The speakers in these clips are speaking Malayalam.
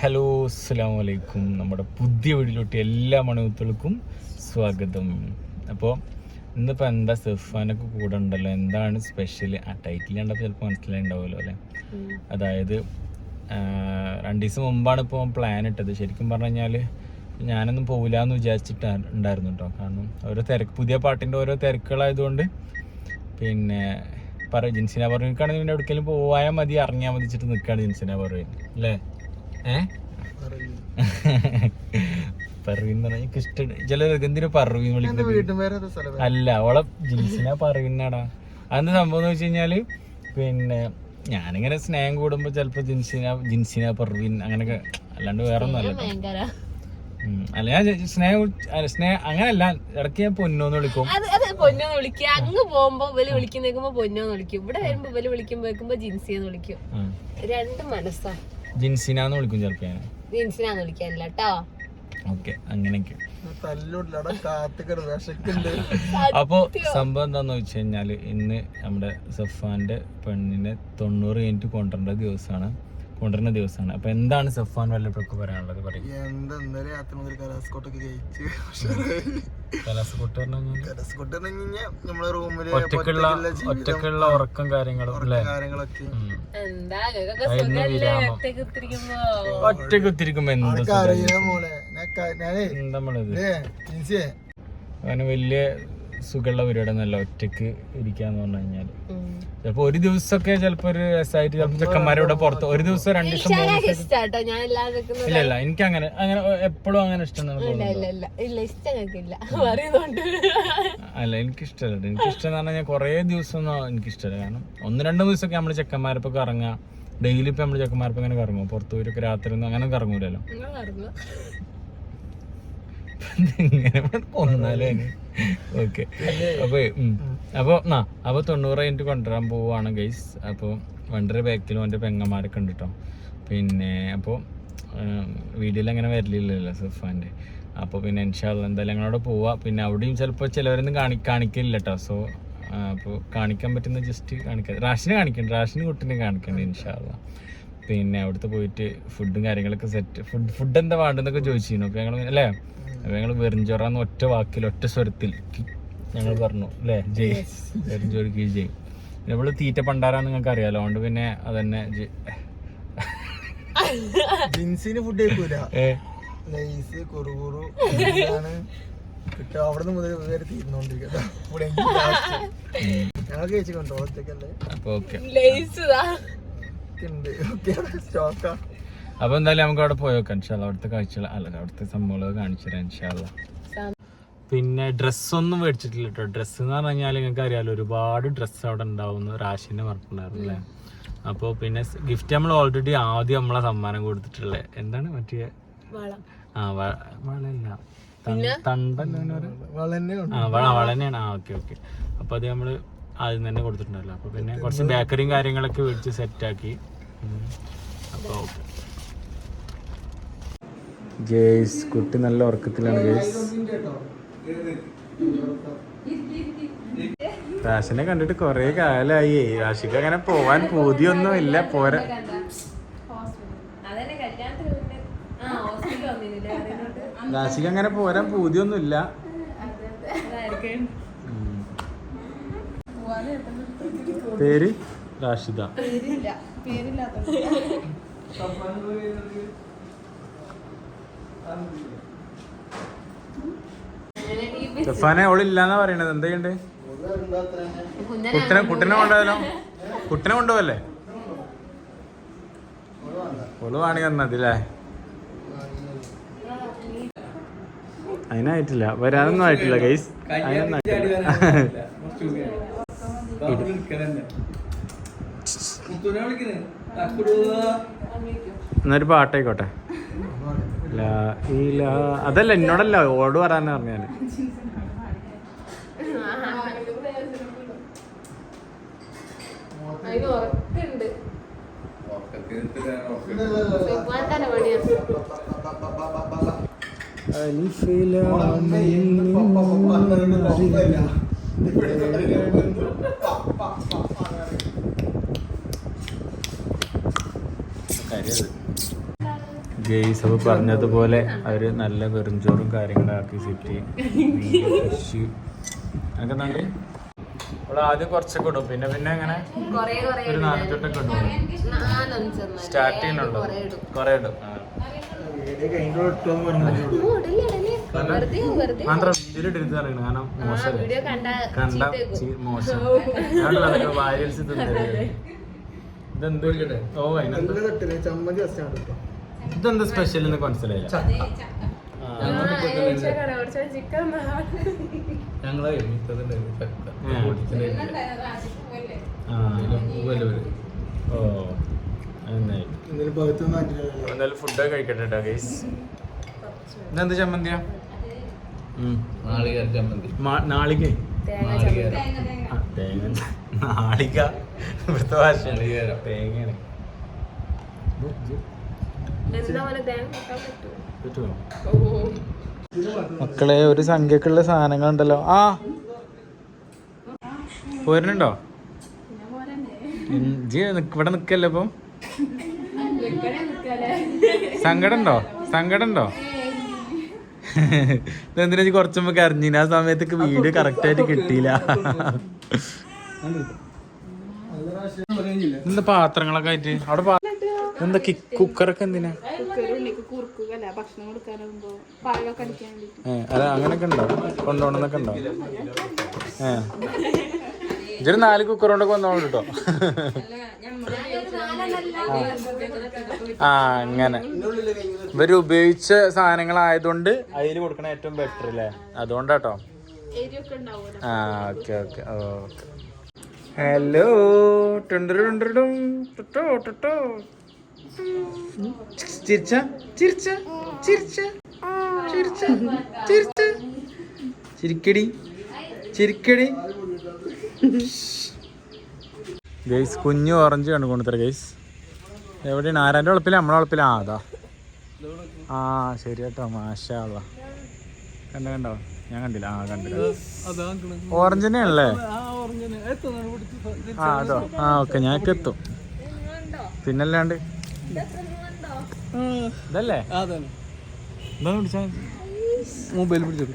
ഹലോ അസ്സാം വലൈക്കും നമ്മുടെ പുതിയ വീട്ടിലോട്ട് എല്ലാ മണിമുത്തുകൾക്കും സ്വാഗതം. അപ്പോൾ ഇന്നിപ്പോൾ എന്താ സെഫാനൊക്കെ കൂടെ ഉണ്ടല്ലോ? എന്താണ് സ്പെഷ്യൽ ആ ടൈറ്റിൽ കണ്ടപ്പോൾ ചിലപ്പോൾ മനസ്സിലായിണ്ടാവുമല്ലോ അല്ലേ? അതായത് രണ്ടു രണ്ട് ദിവസം മുമ്പാണ് ഇപ്പോൾ പ്ലാൻ ഇട്ടത്. ശരിക്കും പറഞ്ഞു കഴിഞ്ഞാൽ ഞാനൊന്നും പോകില്ല എന്ന് വിചാരിച്ചിട്ട് ഉണ്ടായിരുന്നു കേട്ടോ കാരണം ഓരോ തിരക്ക് പുതിയ പാട്ടിന്റെ ഓരോ തിരക്കുകളായതുകൊണ്ട് പിന്നെ പറ ജിൻസിന പറഞ്ഞിരിക്കുകയാണെങ്കിൽ പിന്നെ എവിടേക്കെങ്കിലും പോയാൽ മതി ഇറങ്ങിയാൽ മതി വെച്ചിട്ട് നിൽക്കുകയാണ് ജിൻസിന പറയുന്നത് അല്ലേ? ഏ? പറയുന്ന എനിക്ക് ഇഷ്ടം. ചില എന്തിനാ പറവീന്ന് വിളിക്കുന്നത്? അല്ല ഓളെ ജിൻസിന പറയുന്നടാ അതെന്താ സംഭവം എന്ന് വെച്ച് കഴിഞ്ഞാൽ പിന്നെ ഞാനിങ്ങനെ സ്നേഹം കൂടുമ്പോ ചിലപ്പോ ജിൻസിന ജിൻസിന പർവീൻ അങ്ങനെയൊക്കെ അല്ലാണ്ട് വേറെ ഒന്നും അല്ല. അല്ല ഞാൻ സ്നേഹ സ്നേഹം അങ്ങനല്ല. ഇടയ്ക്ക് ഞാൻ പൊന്നോന്ന് വിളിക്കും. അത് അത് പൊന്നോന്ന് വിളിക്കുക അങ്ങ് പോകുമ്പോ ഇവൽ വിളിക്കുന്നേക്കുമ്പോ പൊന്നോന്ന് വിളിക്കും. ഇവിടെ വരുമ്പോ ഇവൽ വിളിക്കുമ്പോ വെക്കുമ്പോ ജിൻസിയെന്ന് വിളിക്കും. രണ്ട് മനസ്സാ. ജിൻസിനാന്ന് വിളിക്കും ചെറുക്കാൻ ജിൻസിനാന്ന് വിളിക്കാനില്ല കേട്ടോ ഓക്കെ അങ്ങനെയൊക്കെ. അപ്പോ സംഭവം എന്താന്ന് വെച്ച് കഴിഞ്ഞാൽ ഇന്ന് നമ്മുടെ സഫാന്റെ പെണ്ണിനെ തൊണ്ണൂറ് കഴിഞ്ഞിട്ട് കൊണ്ടുവരേണ്ട ദിവസമാണ് കൊണ്ടുവരുന്ന ദിവസമാണ്. അപ്പൊ എന്താണ് സഫാൻ വല്ലപ്പോഴൊക്കെ പറയാനുള്ളത്? പറയും. എന്താ ഇന്നലെ രാത്രി മുതൽ കലാസ്കോട്ടൊക്കെ കഴിച്ച് കലാസപ്പെട്ട് പറഞ്ഞു കലാസ്കോട്ട് നമ്മളെ റൂമിൽ ഒറ്റക്കുള്ള ഒറ്റക്കുള്ള ഉറക്കം കാര്യങ്ങളും കാര്യങ്ങളൊക്കെ. ഒറ്റയ്ക്ക് ഒത്തിരിക്കുമ്പോ എന്ത് നമ്മളിത് അങ്ങനെ വലിയ സുഖമുള്ള പരിപാടി ഒന്നല്ല ഒറ്റയ്ക്ക് ഇരിക്കാന്ന് പറഞ്ഞു കഴിഞ്ഞാൽ. ചിലപ്പോ ഒരു ദിവസമൊക്കെ ചിലപ്പോ ഒരു രസമായിട്ട് ചിലപ്പോ ചെക്കന്മാരോടെ പുറത്ത് ഒരു ദിവസം രണ്ട് ദിവസം ഇല്ല ഇല്ല. എനിക്ക് അങ്ങനെ അങ്ങനെ എപ്പോഴും അങ്ങനെ ഇഷ്ടം അല്ല എനിക്ക് ഇഷ്ടമല്ല എനിക്ക് ഇഷ്ടം എന്ന് പറഞ്ഞാൽ ഞാൻ കുറേ ദിവസം എനിക്ക് ഇഷ്ടമല്ല കാരണം ഒന്ന് രണ്ട് ദിവസമൊക്കെ നമ്മൾ ചെക്കന്മാരൊക്കെ കറങ്ങുക ഡെയിലി ഇപ്പൊ നമ്മൾ ചെക്കന്മാരൊപ്പം ഇങ്ങനെ കറങ്ങും. പുറത്തു പോയിട്ടൊക്കെ രാത്രി ഒന്നും അങ്ങനെ കറങ്ങൂലല്ലോ. കൊന്നാലേ ഓക്കെ. അപ്പൊ. അപ്പൊ ആ അപ്പൊ തൊണ്ണൂറ് കഴിഞ്ഞിട്ട് കൊണ്ടുവരാൻ പോവാണ് ഗൈസ്. അപ്പോൾ വണ്ടിയുടെ ബാക്കിലും എന്റെ പെങ്ങന്മാരൊക്കെ ഉണ്ട് കേട്ടോ പിന്നെ അപ്പോൾ വീഡിയോയിൽ അങ്ങനെ വരലില്ലല്ലോ സുഫാന്റെ. അപ്പോൾ പിന്നെ ഇൻഷാല്ല എന്തായാലും ഞങ്ങളവിടെ പോവാ. പിന്നെ അവിടെയും ചിലപ്പോൾ ചിലവരൊന്നും കാണി കാണിക്കില്ല കേട്ടോ സോ അപ്പോൾ കാണിക്കാൻ പറ്റുന്ന ജസ്റ്റ് കാണിക്കാം. റാഷന് കാണിക്കണ്ട. റാഷിന് കുട്ടീനെ കാണിക്കണ്ട ഇൻഷാല്ല പിന്നെ അവിടുത്തെ പോയിട്ട് ഫുഡും കാര്യങ്ങളൊക്കെ സെറ്റ് ഫുഡ് ഫുഡ് എന്താ വേണ്ടെന്നൊക്കെ ചോദിച്ചിരുന്നു. അപ്പോൾ ഞങ്ങൾ അല്ലേ? അപ്പോൾ ഞങ്ങൾ വെറിഞ്ചോറാന്ന് ഒറ്റ വാക്കിൽ ഒറ്റ സ്വരത്തിൽ ഞങ്ങൾ പറഞ്ഞു അല്ലേ ജയ്. വെറിഞ്ചോർക്ക് ജയ്. നമ്മൾ തീറ്റ പണ്ടാരാന്ന് നിങ്ങൾക്ക് അറിയാലോ അതുകൊണ്ട് പിന്നെ അതന്നെ ജിൻസിന് ഫുഡ് കഴിക്കൂല. ലൈസ് കുറുകുറു എന്താണ് കിട്ടുക അവിടെ നിന്ന് മുതൽ വേറെ തീർന്നുകൊണ്ടിരിക്കട്ടോ ഇവിടെ എനിക്ക് last. ഞങ്ങൾ കഴിച്ചു കണ്ടോ ഒറ്റക്കല്ലേ? അപ്പോൾ ഓക്കെ. ഓക്കെ. സ്റ്റോക്കാ. അപ്പോൾ എന്തായാലും നമുക്ക് അവിടെ പോയി നോക്കാം. ഇൻഷാല്ല അവിടുത്തെ കാഴ്ചകൾ അല്ല അവിടുത്തെ സംഭവങ്ങൾ കാണിച്ചു തരാം ഇൻഷാല്ല പിന്നെ ഡ്രസ്സൊന്നും മേടിച്ചിട്ടില്ല കേട്ടോ ഡ്രസ്സ് എന്ന് പറഞ്ഞു കഴിഞ്ഞാൽ നിങ്ങൾക്ക് അറിയാലോ ഒരുപാട് ഡ്രസ്സ് അവിടെ ഉണ്ടാവുന്നു റാഷിന്റെ പറഞ്ഞിട്ടുണ്ടായിരുന്നു അല്ലേ അപ്പോൾ പിന്നെ ഗിഫ്റ്റ് നമ്മൾ ഓൾറെഡി ആദ്യം നമ്മളെ സമ്മാനം കൊടുത്തിട്ടുള്ളത് എന്താണ് മറ്റേ? വളം. ആ വളല്ല തണ്ട- തണ്ടല്ലേ അതിന് പറയാ? വളരെ ആ വള വളനെയാണ് ആ ഓക്കെ ഓക്കെ. അപ്പൊ അത് നമ്മൾ ആദ്യം തന്നെ കൊടുത്തിട്ടുണ്ടല്ലോ. അപ്പൊ പിന്നെ കുറച്ച് ബേക്കറിയും കാര്യങ്ങളൊക്കെ വിളിച്ച് സെറ്റ് ആക്കി. അപ്പോൾ ഓക്കെ. ജേസ് കുട്ടി നല്ല ഉറക്കത്തിലാണ് ജേസ് റാഷിനെ കണ്ടിട്ട് കുറെ കാലമായി റാഷിക്ക് അങ്ങനെ പോവാൻ പൂതിയൊന്നും ഇല്ല പോരാ. റാഷിക്ക് അങ്ങനെ പോരാൻ പൂതിയൊന്നും ഇല്ല. പേര് റാഷിദ പേരില്ല. പേരില്ലാത്ത സഫാനെ അവളില്ലാന്നാ പറയണത്. എന്താ ചെയ്യണ്ടേ? കുട്ടനെ കുട്ടനെ കൊണ്ടുപോയാലോ? കുട്ടനെ കൊണ്ടുപോകല്ലേ ഓൾ വാണി വന്നതില്ലേ അതിനായിട്ടില്ല. വരാനൊന്നും ആയിട്ടില്ല ഗൈസ് അതിനൊന്നും എന്നൊരു പാട്ടായിക്കോട്ടെ. അതല്ല എന്നോടല്ല ഓട് പറയാന്ന് പറഞ്ഞാൽ ഉറക്കുണ്ട് ഗെയ്സ് അപ്പോൾ പറഞ്ഞതുപോലെ അവർ നല്ല വെറുംചോറും കാര്യങ്ങളാക്കി സെറ്റ് ഫിഷ് അങ്ങനെ നല്ല ആദ്യം കുറച്ചൊക്കെ ഇടും പിന്നെ പിന്നെ അങ്ങനെ ഒരു നാലഞ്ചോട്ടൊക്കെ ഇടും. സ്റ്റാർട്ട് ചെയ്യുന്നുണ്ടോ? കൊറേ ഇടും. കുറേ ഇടും. ആ. കഴിഞ്ഞ ഇട്ടോന്ന് പറഞ്ഞു. ഓ, ഇടല്ലേ, ഇടല്ലേ. വെറുതെ വെറുതെ മാത്രം ഇതിലിട്ടിരുന്ന് അറിയണം. കാരണം മോശമല്ലേ വീഡിയോ കണ്ട കണ്ട ചീത്തയാക്കും. ചീ- മോശം. ഞാനുള്ള അതൊക്കെ വാരിയൽസ് തിന്നരുത് ഇതെന്ത്? ഓ അതിനെന്താ? ചമ്മന്തി ഇതെന്താ സ്പെഷ്യൽ എന്ന് മനസ്സിലായില്ല. ഞങ്ങളെ. ഓ ഫുഡൊക്കെ കഴിക്കട്ടെ കേട്ടോ ഗൈസ് ഇതെന്ത് ചമ്മന്തിയാ? നാളികേര ചമ്മന്തി. നാളിക? തേങ്ങ നാളിക. ഇവിടുത്തെ ഭാഷ. തേങ്ങയാണ്. മക്കളെ ഒരു സംഖ്യക്കുള്ള സാധനങ്ങൾ ഉണ്ടല്ലോ ആ. പോരുന്നുണ്ടോ? ഉം, ജി ഇവിടെ നിക്കല്ലേ ഇപ്പം? സങ്കടണ്ടോ സങ്കടം ഉണ്ടോ എന്തിനാ ജി മുമ്പ് കരഞ്ഞിന്? ആ സമയത്തൊക്കെ വീഡിയോ കറക്റ്റ് ആയിട്ട് കിട്ടിയില്ല. എന്താ പാത്രങ്ങളൊക്കെ ആയിട്ട്? അവിടെ പാ- എന്താ കുക്കറൊക്കെ എന്തിനാ? അല്ല അങ്ങനൊക്കെ ഉണ്ടോ? കൊണ്ടുപോകണമെന്നൊക്കെ ഉണ്ടോ? ഏ. ഇതൊരു നാല് കുക്കർ കൊണ്ടൊക്കെ വന്നോളൂ കേട്ടോ ആ അങ്ങനെ. ഇവർ ഉപയോഗിച്ച സാധനങ്ങളായതുകൊണ്ട് അതിൽ കൊടുക്കണ ഏറ്റവും ബെറ്റർ അല്ലേ അതുകൊണ്ടാട്ടോ. ആ ഓക്കെ ഓക്കെ ഓക്കെ. ഹലോ ടുണ്ടുടുണ്ടുടും ടുട്ടോ ടുട്ടോ. ചിരിച്ച? ചിരിച്ച? ചിരിച്ച? ചിരിച്ച? ചിരിച്ച? ചിരിക്കടി. ചിരിക്കടി. ഗൈസ് കുഞ്ഞു ഓറഞ്ച് കണ്ടു കൊണ്ടുത്തര ഗൈസ്. എവിടെയാണ്? ആരാന്റെ ഉളപ്പില്ല നമ്മളെ ഉളപ്പില്ല ആ അതാ ആ ശരി കേട്ടോ. മാഷാള കണ്ട കണ്ടോ? ഞാൻ കണ്ടില്ല. ആ കണ്ടില്ല. ഓറഞ്ച് തന്നെയാണല്ലേ ആ അതോ. ആ ഓക്കെ. ഞാൻ എത്തും. പിന്നല്ലാണ്ട് ഇതല്ലേ? പിടിച്ചാ? മൊബൈൽ പിടിച്ചോ?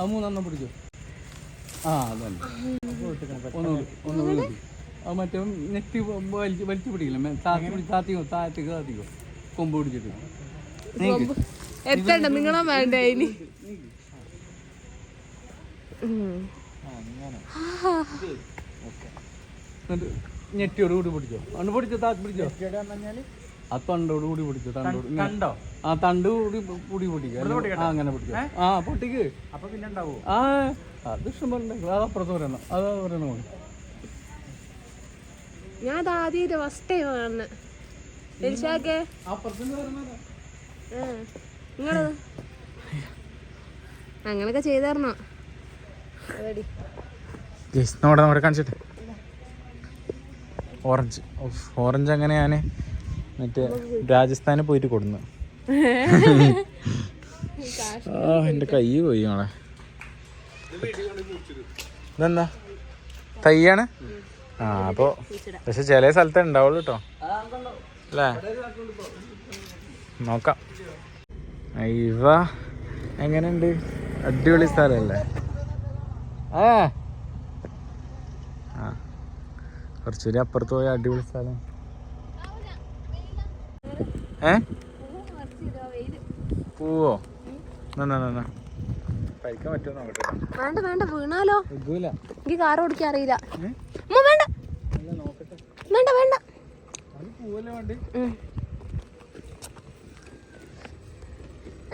ആ മൂന്നെണ്ണം പിടിച്ചോ? ആ അതന്നെ. ഒന്നുകൂടി ഒന്നുകൂടി ആ മറ്റേ നെറ്റ് വലിച്ച് വലിച്ചു പിടിക്കില്ല? താത്തി പിടി- താത്തിക്കോ താഴത്തേക്ക് താത്തിക്കോ കൊമ്പ് പിടിച്ചിട്ട്. എത്തണ്ട നിങ്ങളാ വേണ്ട ഇനി? എന്നിട്ട് നെറ്റിയോട് കൂടി പിടിച്ചോ? അണ്ട് പിടിച്ചോ താത്തി പിടിച്ചോ? ആ തണ്ടോട് കൂടി പിടിച്ചോ തണ്ടോട് തണ്ടോ? ആ തണ്ട് കൂടി കൂടി പിടിക്കുക ആ അങ്ങനെ പിടിച്ചോ ആ പൊട്ടിക്ക്. അപ്പൊ പിന്നെ ഉണ്ടാവോ ആ അത് ഇഷ്ടം പോലെ ഉണ്ട്. അത് അപ്പുറത്ത് പറയണം. അത് പറയണം മതി. ഞാൻ ആദ്യം ഫസ്റ്റ് ടൈം അങ്ങനൊക്കെ ചെയ്തായിരുന്നോ കാണിച്ചിട്ട്. ഓറഞ്ച്. ഓറഞ്ച് അങ്ങനെ മറ്റേ രാജസ്ഥാനിൽ പോയിട്ട് കൊടുന്നു. ആ എന്റെ കൈ പോയി മോളെ. ഇതെന്താ? തയ്യാണ് ആ അപ്പോൾ പക്ഷെ ചില സ്ഥലത്തേ ഉണ്ടാവുള്ളൂ കേട്ടോ അല്ലേ? നോക്കാം. ഇവ എങ്ങനെയുണ്ട്? അടിപൊളി സ്ഥലമല്ലേ? ആ. കുറച്ചുകൂടി അപ്പുറത്ത് പോയ അടിപൊളി സ്ഥലം. ഏ? പോവോ? കഴിക്കാൻ പറ്റുമോ വേണ്ട വേണ്ട വീണാലോ? എനിക്ക് കാർ ഓടിക്കാൻ അറിയില്ല. വേണ്ട. വേണ്ട വേണ്ട.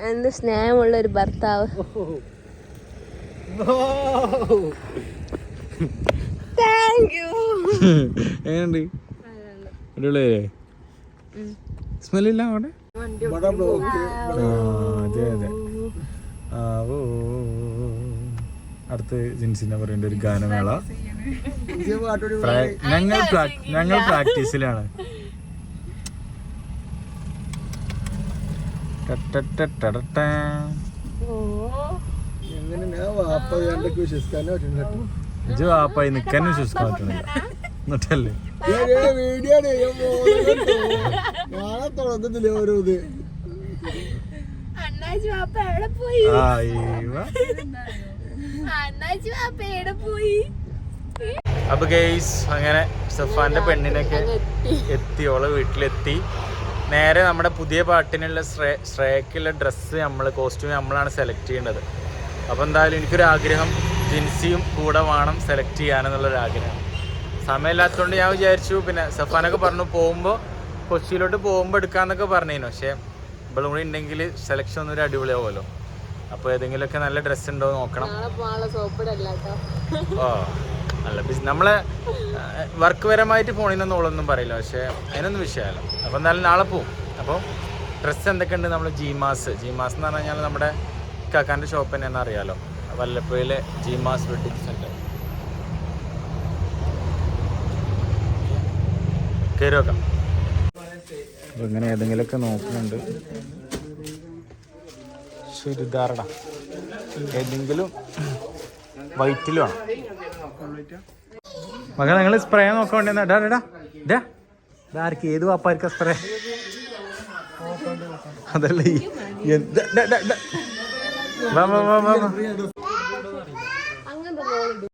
എന്ത് സ്നേഹമുള്ള ഒരു ഭർത്താവ്. എങ്ങനെയുണ്ട്? അടിപൊളിയല്ലേ സ്മെല്ലില്ല അവിടെ? അതെ അതെ. അടുത്ത് ജിൻസിനെ പറയേണ്ട ഒരു ഗാനമേള. ഞങ്ങൾ ഞങ്ങൾ പ്രാക്ടീസിലാണ്. ഞാൻ വാപ്പ വിശ്വസിക്കാനേ ഇജ് വാപ്പായി നിക്കാൻ വിശ്വസിക്കാൻ പറ്റണില്ല. എന്നിട്ടല്ലേ? വീഡിയോ നാളെ ഓരോ ഇത്. അപ്പൊ ഗെയ്സ് അങ്ങനെ സഫാന്റെ പെണ്ണിനൊക്കെ എത്തി. ഓളെ വീട്ടിലെത്തി. നേരെ നമ്മുടെ പുതിയ പാട്ടിനുള്ള ശ്രേ- ശ്രേയക്കുള്ള ഡ്രസ്സ് നമ്മൾ കോസ്റ്റ്യൂം നമ്മളാണ് സെലക്ട് ചെയ്യേണ്ടത് അപ്പോൾ എന്തായാലും എനിക്കൊരു ആഗ്രഹം ജിൻസിയും കൂടെ വേണം സെലക്ട് ചെയ്യാനെന്നുള്ളൊരു ആഗ്രഹം. സമയമില്ലാത്തതുകൊണ്ട് ഞാൻ വിചാരിച്ചു പിന്നെ സഫാനൊക്കെ പറഞ്ഞു പോകുമ്പോൾ കൊച്ചിയിലോട്ട് പോകുമ്പോൾ എടുക്കാമെന്നൊക്കെ പറഞ്ഞിരുന്നു. പക്ഷേ ഇവളും കൂടി ഉണ്ടെങ്കിൽ സെലക്ഷൻ ഒന്നും ഒരു അടിപൊളിയാവുമല്ലോ. അപ്പോൾ ഏതെങ്കിലുമൊക്കെ നല്ല ഡ്രസ്സ് ഉണ്ടോ എന്ന് നോക്കണം. ഓ നല്ല ബിസ് നമ്മളെ വർക്ക് പരമായിട്ട് ഫോണിനൊന്നും ഓളൊന്നും പറയില്ല. പക്ഷേ അതിനൊന്നും വിഷയമല്ല. അപ്പോൾ എന്തായാലും നാളെ പോവും. അപ്പോൾ ഡ്രസ്സ് എന്തൊക്കെയുണ്ട് നമ്മൾ ജിമാസ് ജിമാസ് എന്ന് പറഞ്ഞു കഴിഞ്ഞാൽ നമ്മുടെ കാക്കാന്റെ ഷോപ്പ് തന്നെയാണെന്ന് അറിയാലോ. വല്ലപ്പുഴയിലെ ജിമാസ് വെഡിങ് സെന്റർ കയറി ഇങ്ങനെ ഏതെങ്കിലുമൊക്കെ നോക്കുന്നുണ്ട്. ചുരിദാറട. ഏതെങ്കിലും വൈറ്റിലും ആണ്. നിങ്ങൾ സ്പ്രേ നോക്കണ്ടേ ഇടാ ഇടാ ഇതാ ഇതാർക്ക് ഏത് വാപ്പാർക്ക സ്പ്രേ അതല്ല